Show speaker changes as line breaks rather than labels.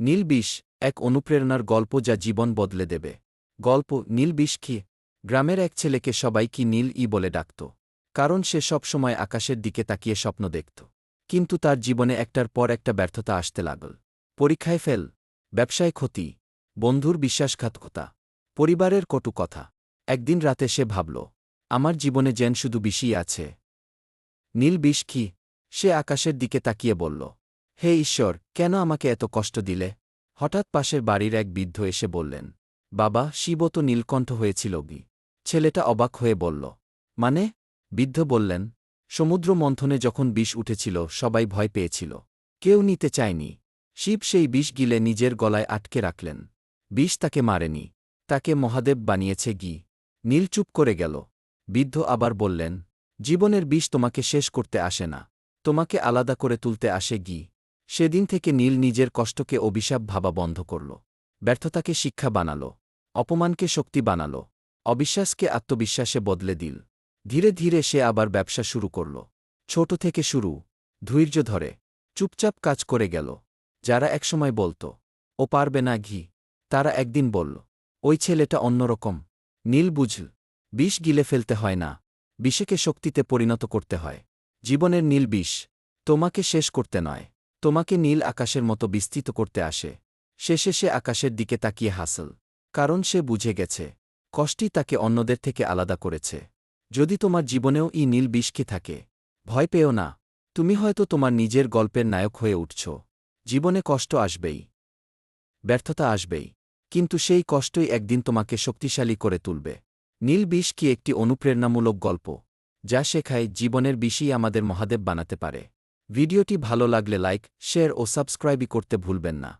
নীল বিষ এক অনুপ্রেরণার গল্প যা জীবন বদলে দেবে। গল্প, নীলবিষ কি? গ্রামের এক ছেলেকে সবাই কি নীল ই বলে ডাকত, কারণ সে সব সময় আকাশের দিকে তাকিয়ে স্বপ্ন দেখত। কিন্তু তার জীবনে একটার পর একটা ব্যর্থতা আসতে লাগল। পরীক্ষায় ফেল, ব্যবসায় ক্ষতি, বন্ধুর বিশ্বাসঘাতকতা, পরিবারের কটু কথা। একদিন রাতে সে ভাবল, আমার জীবনে যেন শুধু বিষই আছে। নীল বিষ কি? সে আকাশের দিকে তাকিয়ে বলল হে ঈশ্বর, কেন আমাকে এত কষ্ট দিলে? হঠাৎ পাশের বাড়ির এক বৃদ্ধ এসে বললেন, বাবা, শিব তো নীলকণ্ঠ হয়েছিল গি ছেলেটা অবাক হয়ে বলল মানে? বৃদ্ধ বললেন সমুদ্র মন্থনে যখন বিষ উঠেছিল, সবাই ভয় পেয়েছিল। কেউ নিতে চায়নি। শিব সেই বিষ গিলে নিজের গলায় আটকে রাখলেন। বিষ তাকে মারেনি। তাকে মহাদেব বানিয়েছে গি। নীল চুপ করে গেল। বৃদ্ধ আবার বললেন, জীবনের বিষ তোমাকে শেষ করতে আসে না। তোমাকে আলাদা করে তুলতে আসে গি। সেদিন থেকে নীল নিজের কষ্টকে অভিশাপ ভাবা বন্ধ করল। ব্যর্থতাকে শিক্ষা বানাল। অপমানকে শক্তি বানাল। অবিশ্বাসকে আত্মবিশ্বাসে বদলে দিল। ধীরে ধীরে সে আবার ব্যবসা শুরু করল। ছোট থেকে শুরু। ধৈর্য ধরে। চুপচাপ কাজ করে গেল। যারা একসময় বলত, ও পারবে না ঘি। তারা একদিন বলল, ওই ছেলেটা অন্যরকম। নীল বুঝল, বিষ গিলে ফেলতে হয় না। বিষেকে শক্তিতে পরিণত করতে হয়। জীবনের নীল বিষ তোমাকে শেষ করতে নয়। তোমাকে নীল আকাশের মতো বিস্তৃত করতে আসে। শেষে সে আকাশের দিকে তাকিয়ে হাসল, কারণ সে বুঝে গেছে, কষ্টই তাকে অন্যদের থেকে আলাদা করেছে। যদি তোমার জীবনেও ই নীল বিষকে থাকে, ভয় পেও না, তুমি হয়তো তোমার নিজের গল্পের নায়ক হয়ে উঠছ। জীবনে কষ্ট আসবেই, ব্যর্থতা আসবেই, কিন্তু সেই কষ্টই একদিন তোমাকে শক্তিশালী করে তুলবে। নীল বিষ কি একটি অনুপ্রেরণামূলক গল্প, যা শেখায় জীবনের বিষই আমাদের মহাদেব বানাতে পারে। ভিডিওটি ভালো লাগলে লাইক শেয়ার ও সাবস্ক্রাইবই করতে ভুলবেন না।